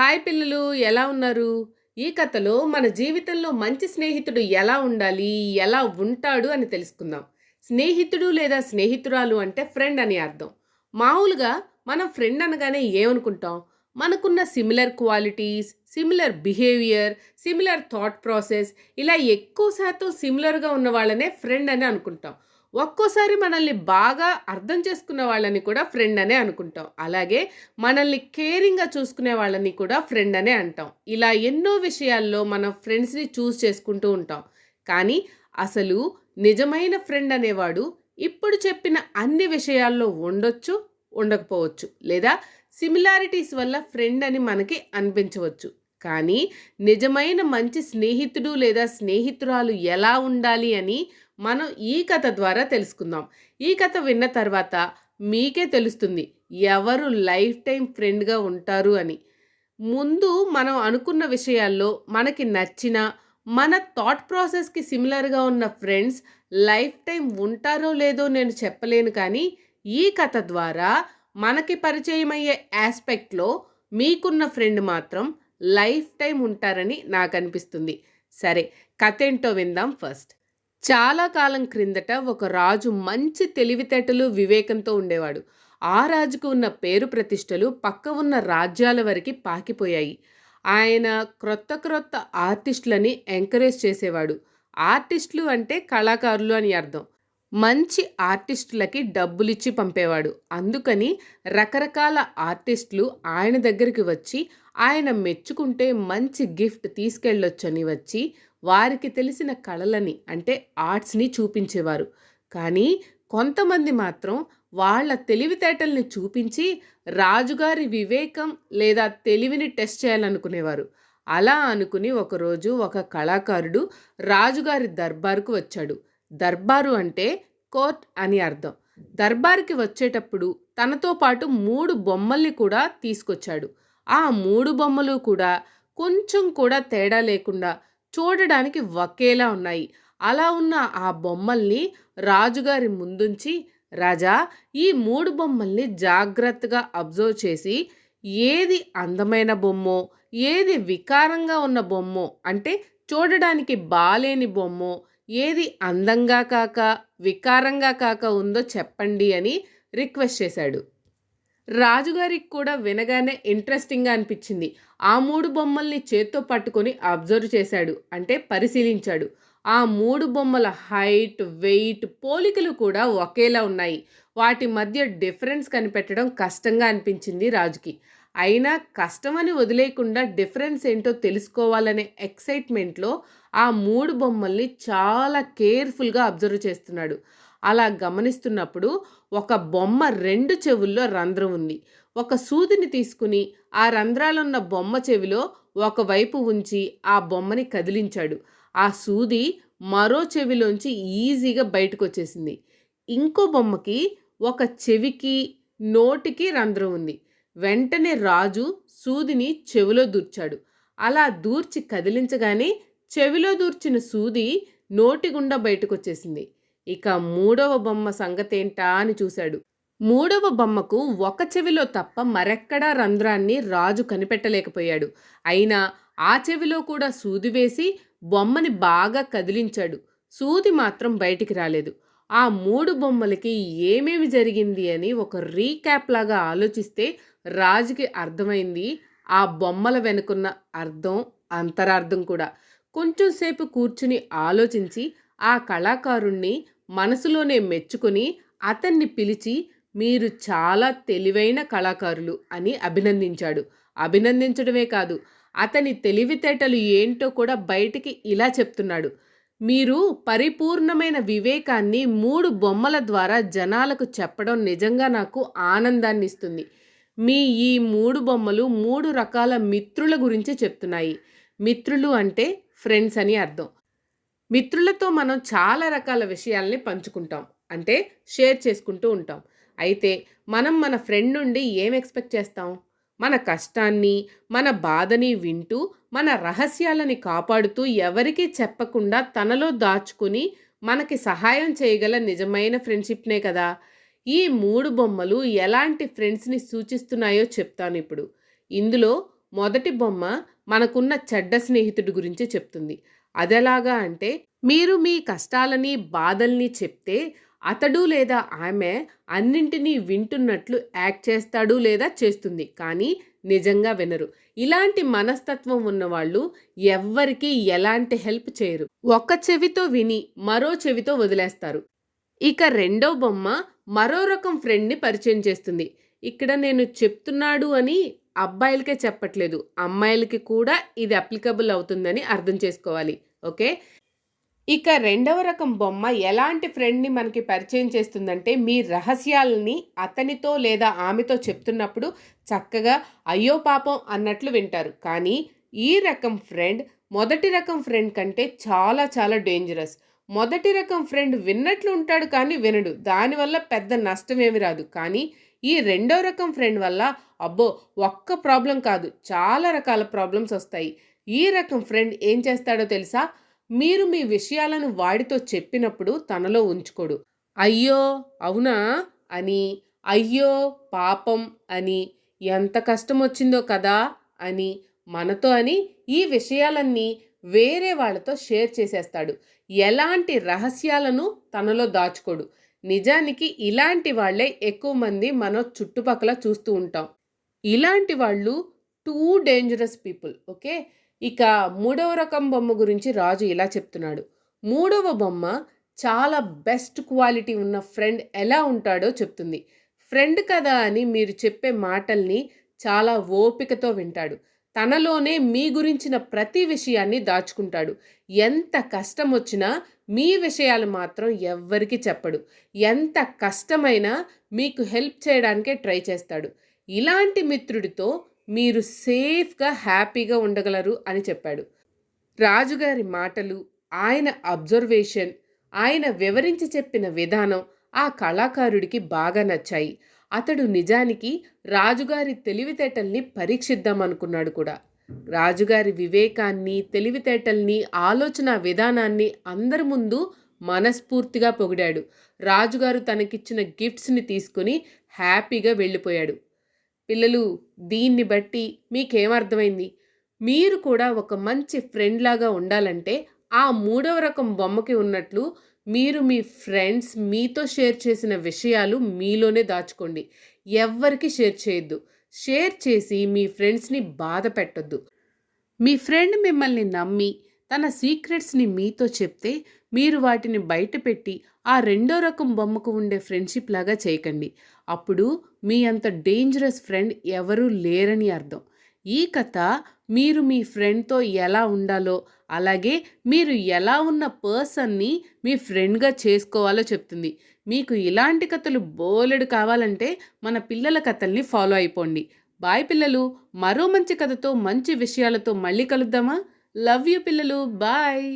Hi పిల్లలు ఎలా ఉన్నారు? ఈ కథలో మన జీవితంలో మంచి స్నేహితుడు ఎలా ఉండాలి ఎలా ఉంటాడు అని తెలుసుకుందాం. స్నేహితుడు లేదా స్నేహితురాలు అంటే ఫ్రెండ్ అని అర్థం. మామూలుగా మనం ఫ్రెండ్ అనగానే ఏమనుకుంటాం? మనకున్న similar qualities similar behaviour similar thought process ఇలా ఎక్కువ శాతం సిమిలర్గా ఉన్న వాళ్ళనే ఫ్రెండ్ అని అనుకుంటాం. ఒక్కోసారి మనల్ని బాగా అర్థం చేసుకున్న వాళ్ళని కూడా ఫ్రెండ్ అనే అనుకుంటాం. అలాగే మనల్ని కేరింగ్గా చూసుకునే వాళ్ళని కూడా ఫ్రెండ్ అనే అంటాం. ఇలా ఎన్నో విషయాల్లో మనం ఫ్రెండ్స్ని చూస్ చేసుకుంటూ ఉంటాం. కానీ అసలు నిజమైన ఫ్రెండ్ అనేవాడు ఇప్పుడు చెప్పిన అన్ని విషయాల్లో ఉండొచ్చు ఉండకపోవచ్చు. లేదా సిమిలారిటీస్ వల్ల ఫ్రెండ్ అని మనకి అనిపించవచ్చు. కానీ నిజమైన మంచి స్నేహితుడు లేదా స్నేహితురాలు ఎలా ఉండాలి అని మనం ఈ కథ ద్వారా తెలుసుకుందాం. ఈ కథ విన్న తర్వాత మీకే తెలుస్తుంది ఎవరు లైఫ్ టైం ఫ్రెండ్గా ఉంటారు అని. ముందు మనం అనుకున్న విషయాల్లో మనకి నచ్చిన మన థాట్ ప్రాసెస్కి సిమిలర్గా ఉన్న ఫ్రెండ్స్ లైఫ్ టైం ఉంటారో లేదో నేను చెప్పలేను కానీ ఈ కథ ద్వారా మనకి పరిచయం అయ్యే ఆస్పెక్ట్లో మీకున్న ఫ్రెండ్ మాత్రం లైఫ్ టైం ఉంటారని నాకు అనిపిస్తుంది సరే కథ ఏంటో విందాం ఫస్ట్. చాలా కాలం క్రిందట ఒక రాజు మంచి తెలివితేటలు వివేకంతో ఉండేవాడు. ఆ రాజుకు ఉన్న పేరు ప్రతిష్టలు పక్క ఉన్న రాజ్యాల వరకు పాకిపోయాయి. ఆయన క్రొత్త క్రొత్త ఆర్టిస్టులని ఎంకరేజ్ చేసేవాడు. ఆర్టిస్టులు అంటే కళాకారులు అని అర్థం. మంచి ఆర్టిస్టులకి డబ్బులిచ్చి పంపేవాడు. అందుకని రకరకాల ఆర్టిస్టులు ఆయన దగ్గరికి వచ్చి ఆయన మెచ్చుకుంటే మంచి గిఫ్ట్ తీసుకెళ్ళొచ్చని వచ్చి వారికి తెలిసిన కళలని అంటే ఆర్ట్స్ని చూపించేవారు. కానీ కొంతమంది మాత్రం వాళ్ళ తెలివితేటల్ని చూపించి రాజుగారి వివేకం లేదా తెలివిని టెస్ట్ చేయాలనుకునేవారు. అలా అనుకుని ఒకరోజు ఒక కళాకారుడు రాజుగారి దర్బారుకు వచ్చాడు. దర్బారు అంటే కోర్ట్ అని అర్థం. దర్బార్కి వచ్చేటప్పుడు తనతో పాటు మూడు బొమ్మల్ని కూడా తీసుకొచ్చాడు. ఆ మూడు బొమ్మలు కూడా కొంచెం కూడా తేడా లేకుండా చూడడానికి ఒకేలా ఉన్నాయి. అలా ఉన్న ఆ బొమ్మల్ని రాజుగారి ముందుంచి రాజా ఈ మూడు బొమ్మల్ని జాగ్రత్తగా అబ్జర్వ్ చేసి ఏది అందమైన బొమ్మో ఏది వికారంగా ఉన్న బొమ్మో అంటే చూడడానికి బాలేని బొమ్మో ఏది అందంగా కాక వికారంగా కాక ఉందో చెప్పండి అని రిక్వెస్ట్ చేశాడు. రాజుగారికి కూడా వినగానే ఇంట్రెస్టింగ్గా అనిపించింది. ఆ మూడు బొమ్మల్ని చేత్తో పట్టుకొని అబ్జర్వ్ చేశాడు. అంటే పరిశీలించాడు. ఆ మూడు బొమ్మల హైట్ వెయిట్ పోలికలు కూడా ఒకేలా ఉన్నాయి. వాటి మధ్య డిఫరెన్స్ కనిపెట్టడం కష్టంగా అనిపించింది రాజుకి. అయినా కష్టమని వదిలేయకుండా డిఫరెన్స్ ఏంటో తెలుసుకోవాలనే ఎక్సైట్మెంట్లో ఆ మూడు బొమ్మల్ని చాలా కేర్ఫుల్గా అబ్జర్వ్ చేస్తున్నాడు. అలా గమనిస్తున్నప్పుడు ఒక బొమ్మ రెండు చెవుల్లో రంధ్రం ఉంది. ఒక సూదిని తీసుకుని ఆ రంధ్రాలున్న బొమ్మ చెవిలో ఒకవైపు ఉంచి ఆ బొమ్మని కదిలించాడు. ఆ సూది మరో చెవిలోంచి ఈజీగా బయటకు వచ్చేసింది ఇంకో బొమ్మకి ఒక చెవికి నోటికి రంధ్రం ఉంది. వెంటనే రాజు సూదిని చెవిలో దూర్చాడు. అలా దూర్చి కదిలించగానే చెవిలో దూర్చిన సూది నోటి గుండా బయటకొచ్చేసింది. ఇక మూడవ బొమ్మ సంగతేంటా అని చూశాడు. మూడవ బొమ్మకు ఒక చెవిలో తప్ప మరెక్కడా రంధ్రాన్ని రాజు కనిపెట్టలేకపోయాడు. అయినా ఆ చెవిలో కూడా సూది వేసి బొమ్మని బాగా కదిలించాడు. సూది మాత్రం బయటికి రాలేదు. ఆ మూడు బొమ్మలకి ఏమేమి జరిగింది అని ఒక రీక్యాప్ లాగా ఆలోచిస్తే రాజుకి అర్థమైంది. ఆ బొమ్మల వెనుకున్న అర్థం అంతరార్థం కూడా. కొంచెం సేపు కూర్చుని ఆలోచించి ఆ కళాకారుణ్ణి మనసులోనే మెచ్చుకొని అతన్ని పిలిచి మీరు చాలా తెలివైన కళాకారులు అని అభినందించాడు. అభినందించడమే కాదు అతని తెలివితేటలు ఏంటో కూడా బయటికి ఇలా చెప్తున్నాడు. మీరు పరిపూర్ణమైన వివేకాన్ని మూడు బొమ్మల ద్వారా జనాలకు చెప్పడం నిజంగా నాకు ఆనందాన్ని ఇస్తుంది మీ ఈ మూడు బొమ్మలు మూడు రకాల మిత్రుల గురించి చెప్తున్నాయి. మిత్రులు అంటే ఫ్రెండ్స్ అని అర్థం. మిత్రులతో మనం చాలా రకాల విషయాల్ని పంచుకుంటాం. అంటే షేర్ చేసుకుంటూ ఉంటాం. అయితే మనం మన ఫ్రెండ్ నుండి ఏం ఎక్స్పెక్ట్ చేస్తాం? మన కష్టాన్ని మన బాధని వింటూ మన రహస్యాలని కాపాడుతూ ఎవరికీ చెప్పకుండా తనలో దాచుకుని మనకి సహాయం చేయగల నిజమైన ఫ్రెండ్షిప్నే కదా. ఈ మూడు బొమ్మలు ఎలాంటి ఫ్రెండ్స్ని సూచిస్తున్నాయో చెప్తాను ఇప్పుడు. ఇందులో మొదటి బొమ్మ మనకున్న చెడ్డ స్నేహితుడి గురించి చెప్తుంది. అదెలాగా అంటే మీరు మీ కష్టాలని బాధల్ని చెప్తే అతడు లేదా ఆమె అన్నింటినీ వింటున్నట్లు యాక్ట్ చేస్తాడు లేదా చేస్తుంది కానీ నిజంగా వినరు. ఇలాంటి మనస్తత్వం ఉన్నవాళ్ళు ఎవ్వరికీ ఎలాంటి హెల్ప్ చేయరు. ఒక చెవితో విని మరో చెవితో వదిలేస్తారు. ఇక రెండో బొమ్మ మరో రకం ఫ్రెండ్ని పరిచయం చేస్తుంది. ఇక్కడ నేను చెప్తున్నాడు అని అబ్బాయిలకే చెప్పట్లేదు. అమ్మాయిలకి కూడా ఇది అప్లికబుల్ అవుతుందని అర్థం చేసుకోవాలి. ఓకే? ఇక రెండవ రకం బొమ్మ ఎలాంటి ఫ్రెండ్ని మనకి పరిచయం చేస్తుందంటే మీ రహస్యాలని అతనితో లేదా ఆమెతో చెప్తున్నప్పుడు చక్కగా అయ్యో పాపం అన్నట్లు వింటారు. కానీ ఈ రకం ఫ్రెండ్ మొదటి రకం ఫ్రెండ్ కంటే చాలా చాలా డేంజరస్ మొదటి రకం ఫ్రెండ్ విన్నట్లు ఉంటాడు కానీ వినడు. దానివల్ల పెద్ద నష్టం ఏమి రాదు. కానీ ఈ రెండో రకం ఫ్రెండ్ వల్ల అబ్బో ఒక్క ప్రాబ్లం కాదు చాలా రకాల ప్రాబ్లమ్స్ వస్తాయి. ఈ రకం ఫ్రెండ్ ఏం చేస్తాడో తెలుసా? మీరు మీ విషయాలను వాడితో చెప్పినప్పుడు తనలో ఉంచుకోడు. అయ్యో అవునా? అని అయ్యో పాపం అని ఎంత కష్టం వచ్చిందో కదా? అని మనతో అని ఈ విషయాలన్నీ వేరే వాళ్ళతో షేర్ చేసేస్తాడు. ఎలాంటి రహస్యాలను తనలో దాచుకోడు. నిజానికి ఇలాంటి వాళ్ళే ఎక్కువ మంది మన చుట్టుపక్కల చూస్తూ ఉంటాం. ఇలాంటి వాళ్ళు టూ డేంజరస్ పీపుల్ ఓకే? ఇక మూడవ రకం బొమ్మ గురించి రాజు ఇలా చెప్తున్నాడు. మూడవ బొమ్మ చాలా బెస్ట్ క్వాలిటీ ఉన్న ఫ్రెండ్ ఎలా ఉంటాడో చెప్తుంది. ఫ్రెండ్ కదా అని మీరు చెప్పే మాటల్ని చాలా ఓపికతో వింటాడు. తనలోనే మీ గురించిన ప్రతి విషయాన్ని దాచుకుంటాడు. ఎంత కష్టం వచ్చినా మీ విషయాలు మాత్రం ఎవ్వరికి చెప్పడు. ఎంత కష్టమైనా మీకు హెల్ప్ చేయడానికే ట్రై చేస్తాడు. ఇలాంటి మిత్రుడితో మీరు సేఫ్గా హ్యాపీగా ఉండగలరు అని చెప్పాడు. రాజుగారి మాటలు ఆయన అబ్జర్వేషన్ ఆయన వివరించి చెప్పిన విధానం ఆ కళాకారుడికి బాగా నచ్చాయి. అతడు నిజానికి రాజుగారి తెలివితేటల్ని పరీక్షిద్దామనుకున్నాడు కూడా. రాజుగారి వివేకాన్ని తెలివితేటల్ని ఆలోచన విధానాన్ని అందరి ముందు మనస్ఫూర్తిగా పొగిడాడు. రాజుగారు తనకిచ్చిన గిఫ్ట్స్ని తీసుకుని హ్యాపీగా వెళ్ళిపోయాడు. పిల్లలు దీన్ని బట్టి మీకేమర్థమైంది? మీరు కూడా ఒక మంచి ఫ్రెండ్ లాగా ఉండాలంటే ఆ మూడవ రకం బొమ్మకి ఉన్నట్లు మీరు మీ ఫ్రెండ్స్ మీతో షేర్ చేసిన విషయాలు మీలోనే దాచుకోండి. ఎవ్వరికి షేర్ చేయొద్దు. షేర్ చేసి మీ ఫ్రెండ్స్ని బాధ పెట్టొద్దు. మీ ఫ్రెండ్ మిమ్మల్ని నమ్మి తన సీక్రెట్స్ని మీతో చెప్తే మీరు వాటిని బయటపెట్టి ఆ రెండో రకం బొమ్మకు ఉండే ఫ్రెండ్షిప్ లాగా చేయకండి. అప్పుడు మీ అంత డేంజరస్ ఫ్రెండ్ ఎవరూ లేరని అర్థం. ఈ కథ మీరు మీ ఫ్రెండ్తో ఎలా ఉండాలో అలాగే మీరు ఎలా ఉన్న పర్సన్ని మీ ఫ్రెండ్గా చేసుకోవాలో చెప్తుంది. మీకు ఇలాంటి కథలు బోలెడు కావాలంటే మన పిల్లల కథల్ని ఫాలో అయిపోండి. బాయ్ పిల్లలు మరో మంచి కథతో మంచి విషయాలతో మళ్ళీ కలుద్దామా? లవ్ యూ పిల్లలు బాయ్